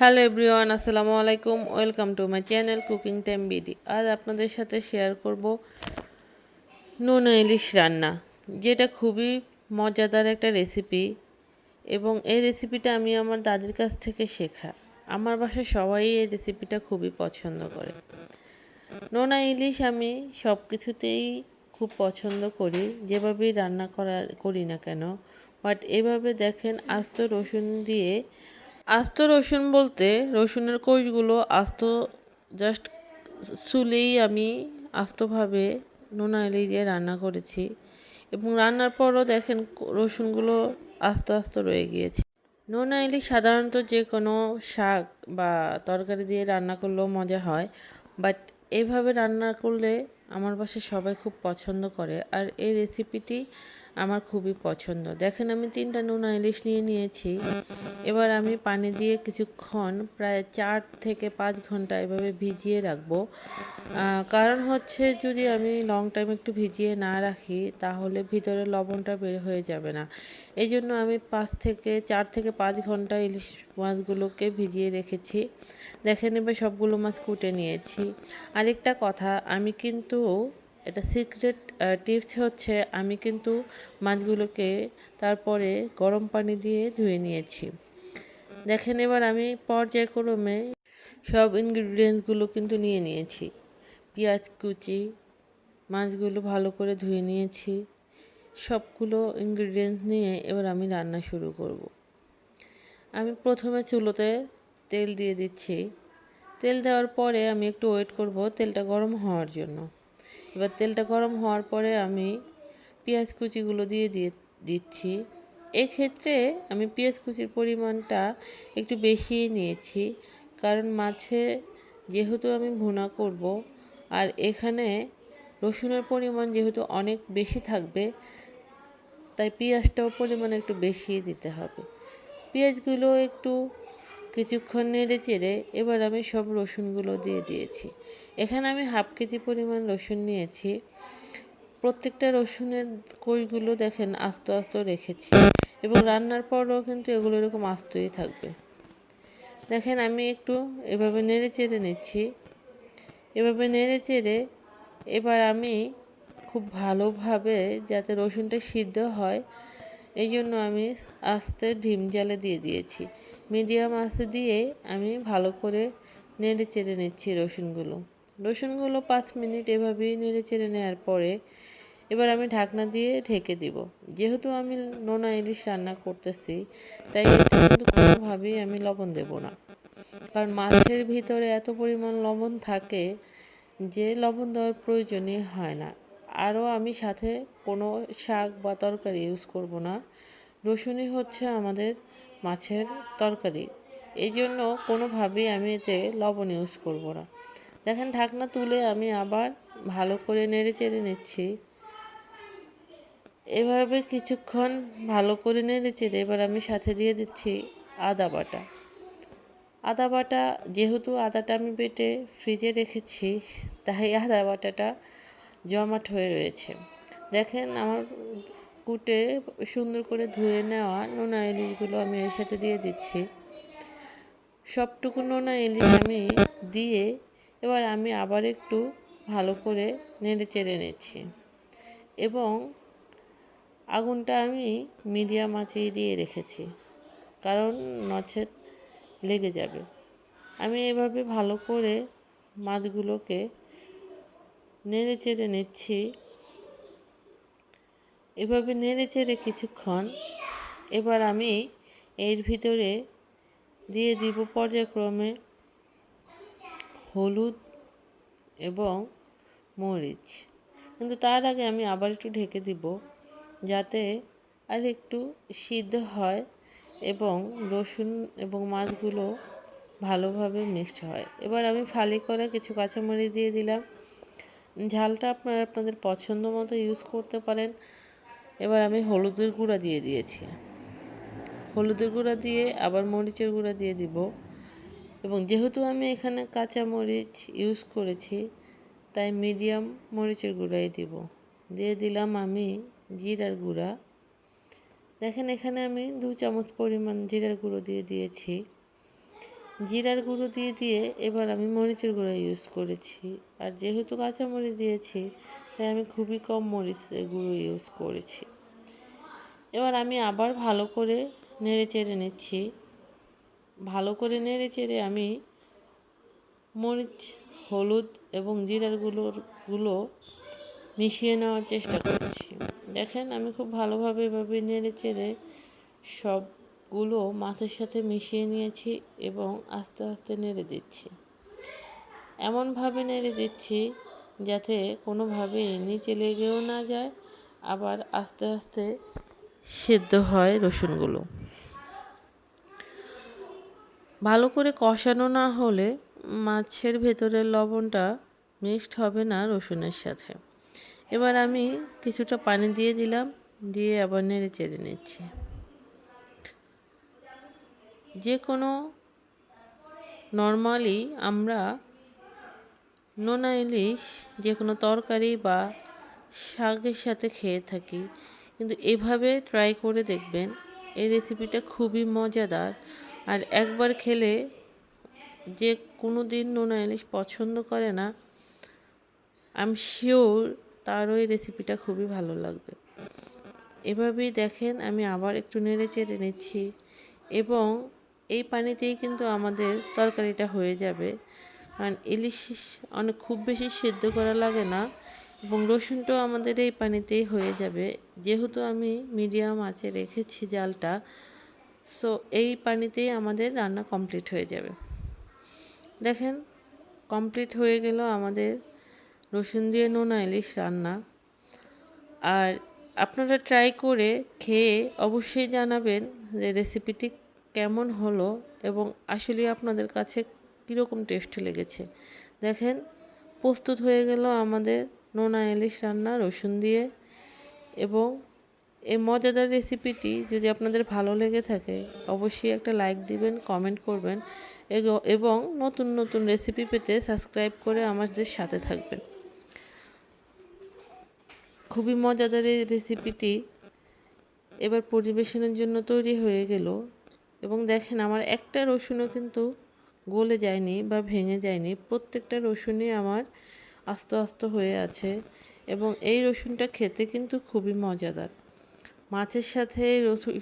Hello everyone, আসসালামু আলাইকুম। Welcome to my channel cooking time BD. আজ আপনাদের সাথে শেয়ার করব নোনা ইলিশ রান্না, যেটা খুবই মজাদার একটা রেসিপি এবং এই রেসিপিটা আমি আমার দাদির কাছ থেকে শেখা। আমার বাসায় সবাই এই রেসিপিটা খুবই পছন্দ করে। নোনা ইলিশ আমি সব কিছুতেই খুব পছন্দ করি, যেভাবেই রান্না করা করি না কেন। বাট এভাবে দেখেন, আস্ত রসুন দিয়ে আস্ত রসুন বলতে রসুনের কোষগুলো আস্ত জাস্ট চুলেই আমি আস্তভাবে নোনা এলি দিয়ে রান্না করেছি। এবং রান্নার পরও দেখেন রসুনগুলো আস্তে আস্তে রয়ে গিয়েছে। নোনা এলি সাধারণত যে কোনো শাক বা তরকারি দিয়ে রান্না করলেও মজা হয়। বাট এভাবে রান্না করলে আমার বাসায় সবাই খুব পছন্দ করে। আর এই রেসিপিটি আমার খুবই পছন্দ। দেখেন, আমি তিনটা নোনা ইলিশ নিয়ে নিয়েছি। এবার আমি পানি দিয়ে কিছুক্ষণ প্রায় চার থেকে পাঁচ ঘণ্টা এভাবে ভিজিয়ে রাখব। কারণ হচ্ছে যদি আমি লং টাইম একটু ভিজিয়ে না রাখি, তাহলে ভিতরে লবণটা বের হয়ে যাবে না। এই জন্য আমি পাঁচ থেকে, চার থেকে পাঁচ ঘণ্টা ইলিশ মাছগুলোকে ভিজিয়ে রেখেছি। দেখে নেবে সবগুলো মাছ কুটে নিয়েছি। আরেকটা কথা, আমি কিন্তু এটা সিক্রেট টিপস হচ্ছে আমি কিন্তু মাছগুলোকে তারপরে গরম পানি দিয়ে ধুয়ে নিয়েছি। দেখেন এবার আমি পর্যায়ক্রমে সব ইনগ্রিডিয়েন্টসগুলো কিন্তু নিয়ে নিয়েছি। পেঁয়াজ কুচি, মাছগুলো ভালো করে ধুয়ে নিয়েছি। সবগুলো ইনগ্রিডিয়েন্টস নিয়ে এবার আমি রান্না শুরু করব। আমি প্রথমে চুলোতে তেল দিয়ে দিচ্ছি। তেল দেওয়ার পরে আমি একটু ওয়েট করব তেলটা গরম হওয়ার জন্য। এবার তেলটা গরম হওয়ার পরে আমি পেঁয়াজ কুচিগুলো দিয়ে দিয়ে দিচ্ছি। এক্ষেত্রে আমি পেঁয়াজ কুচির পরিমাণটা একটু বেশি নিয়েছি, কারণ মাছে যেহেতু আমি ভুনা করব আর এখানে রসুনের পরিমাণ যেহেতু অনেক বেশি থাকবে, তাই পেঁয়াজটাও পরিমাণ একটু বেশি দিতে হবে। পেঁয়াজগুলো একটু কিছুক্ষণ নেড়ে চেড়ে এবার আমি সব রসুনগুলো দিয়ে দিয়েছি। এখানে আমি হাফ কেজি পরিমাণ রসুন নিয়েছি। প্রত্যেকটা রসুনের কোষগুলো দেখেন আস্ত আস্ত রেখেছি এবং রান্নার পরও কিন্তু এগুলো এরকম আস্তই থাকবে। দেখেন আমি একটু এভাবে নেড়ে চেড়ে নিচ্ছি। এভাবে নেড়ে চেড়ে এবার আমি খুব ভালোভাবে যাতে রসুনটা সিদ্ধ হয়, এই জন্য আমি আস্তে ডিম জালে দিয়ে দিয়েছি। মিডিয়াম আস্তে দিয়ে আমি ভালো করে নেড়ে চেড়ে নিচ্ছি রসুনগুলো। রসুনগুলো পাঁচ মিনিট এভাবেই নেড়ে চেড়ে নেওয়ার পরে এবার আমি ঢাকনা দিয়ে ঢেকে দিব। যেহেতু আমি নোনা ইলিশ রান্না করতেছি, তাই কিন্তু কোনোভাবেই আমি লবণ দেব না। কারণ মাছের ভিতরে এত পরিমাণ লবণ থাকে যে লবণ দেওয়ার প্রয়োজনই হয় না। আরও আমি সাথে কোনো শাক বা তরকারি ইউজ করব না। রসুনই হচ্ছে আমাদের মাছের তরকারি। এই জন্য কোনোভাবেই আমি এতে লবণ ইউজ করব না। দেখেন ঢাকনা তুলে আমি আবার ভালো করে নেড়ে চেড়ে নিচ্ছি। এভাবে কিছুক্ষণ ভালো করে নেড়ে চেড়ে এবার আমি সাথে দিয়ে দিচ্ছি আদা বাটা। আদা বাটা, যেহেতু আদাটা আমি বেটে ফ্রিজে রেখেছি, তাই আদা বাটাটা জমাট হয়ে রয়েছে। দেখেন আমার কুটে সুন্দর করে ধুয়ে নেওয়া নোনা ইলিশগুলো আমি এর সাথে দিয়ে দিচ্ছি। সবটুকু নোনা ইলিশ আমি দিয়ে এবার আমি আবার একটু ভালো করে নেড়ে চেড়ে নিচ্ছি এবং আগুনটা আমি মিডিয়াম আঁচেই দিয়ে রেখেছি, কারণ নচেত লেগে যাবে। আমি এভাবে ভালো করে মাছগুলোকে নেড়ে চেড়ে নিচ্ছি এভাবে নেড়ে চেড়ে কিছুক্ষণ এবার আমি এর ভিতরে দিয়ে দিব পর্যায়ক্রমে হলুদ এবং মরিচ। কিন্তু তার আগে আমি আবার একটু ঢেকে দিব যাতে আর একটু সিদ্ধ হয় এবং রসুন এবং মাছগুলো ভালোভাবে মিক্সড হয়। এবার আমি ফালি করে কিছু কাঁচামরিচ দিয়ে দিলাম। ঝালটা আপনারা আপনাদের পছন্দ মতো ইউজ করতে পারেন। এবার আমি হলুদের গুঁড়া দিয়ে দিয়েছি। হলুদের গুঁড়া দিয়ে আবার মরিচের গুঁড়া দিয়ে দিব। এবং যেহেতু আমি এখানে কাঁচা মরিচ ইউজ করেছি, তাই মিডিয়াম মরিচের গুঁড়াই দিব। দিয়ে দিলাম আমি জিরার গুঁড়া। দেখেন এখানে আমি দু চামচ পরিমাণ জিরার গুঁড়ো দিয়ে দিয়েছি। জিরার গুঁড়ো দিয়ে দিয়ে এবার আমি মরিচের গুঁড়ো ইউজ করেছি। আর যেহেতু কাঁচা মরিচ দিয়েছি, তাই আমি খুবই কম মরিচের গুঁড়ো ইউজ করেছি। এবার আমি আবার ভালো করে নেড়ে চেড়ে নিচ্ছি। ভালো করে নেড়ে চেড়ে আমি মরিচ, হলুদ এবং জিরার গুঁড়োরগুলো মিশিয়ে নেওয়ার চেষ্টা করছি। দেখেন, আমি খুব ভালোভাবে এভাবে নেড়ে চেড়ে সবগুলো মাছের সাথে মিশিয়ে নিয়েছি এবং আস্তে আস্তে নেড়ে দিচ্ছি। এমনভাবে নেড়ে দিচ্ছি যাতে কোনোভাবে নিচে লেগেও না যায়, আবার আস্তে আস্তে সেদ্ধ হয় রসুনগুলো। ভালো করে কষানো না হলে মাছের ভেতরের লবণটা মিক্সড হবে না রসুনের সাথে। এবার আমি কিছুটা পানি দিয়ে দিলাম, দিয়ে আবার নেড়ে চেড়ে নিচ্ছি। যে কোনো নর্মালি আমরা নোনা ইলিশ যে কোনো তরকারি বা শাকের সাথে খেয়ে থাকি। কিন্তু এভাবে ট্রাই করে দেখবেন, এই রেসিপিটা খুবই মজাদার। আর একবার খেলে যে কোনো দিন নোনা ইলিশ পছন্দ করে না আই এম শিওর তার ওই রেসিপিটা খুবই ভালো লাগবে। এভাবেই দেখেন, আমি আবার একটু নেড়ে চেড়ে নিচ্ছি। এবং এই পানিতেই কিন্তু আমাদের তরকারিটা হয়ে যাবে। কারণ ইলিশ অনেক খুব বেশি সেদ্ধ করা লাগে না এবং রসুনটাও আমাদের এই পানিতেই হয়ে যাবে। যেহেতু আমি মিডিয়াম আঁচে রেখেছি জালটা সো এই পানিতেই আমাদের রান্না কমপ্লিট হয়ে যাবে। দেখেন কমপ্লিট হয়ে গেল আমাদের রসুন দিয়ে নোনা ইলিশ রান্না। আর আপনারা ট্রাই করে খেয়ে অবশ্যই জানাবেন যে রেসিপিটি কেমন হলো এবং আসলে আপনাদের কাছে কীরকম টেস্ট লেগেছে? দেখেন, প্রস্তুত হয়ে গেল আমাদের নোনা ইলিশ রান্না, রসুন দিয়ে এবং এই মজাদার রেসিপিটি যদি আপনাদের ভালো লেগে থাকে, অবশ্যই একটা লাইক দিবেন কমেন্ট করবেন এবং নতুন নতুন রেসিপি পেতে সাবস্ক্রাইব করে আমাদের সাথে থাকবেন। খুবই মজাদার এই রেসিপিটি এবার পরিবেশনের জন্য তৈরি হয়ে গেল। এবং দেখেন আমার একটা রসুনও কিন্তু গলে যায়নি বা ভেঙে যায়নি। প্রত্যেকটা রসুনই আমার আস্ত আস্ত হয়ে আছে এবং এই রসুনটা খেতে কিন্তু খুবই মজাদার। মাছের সাথে রসুন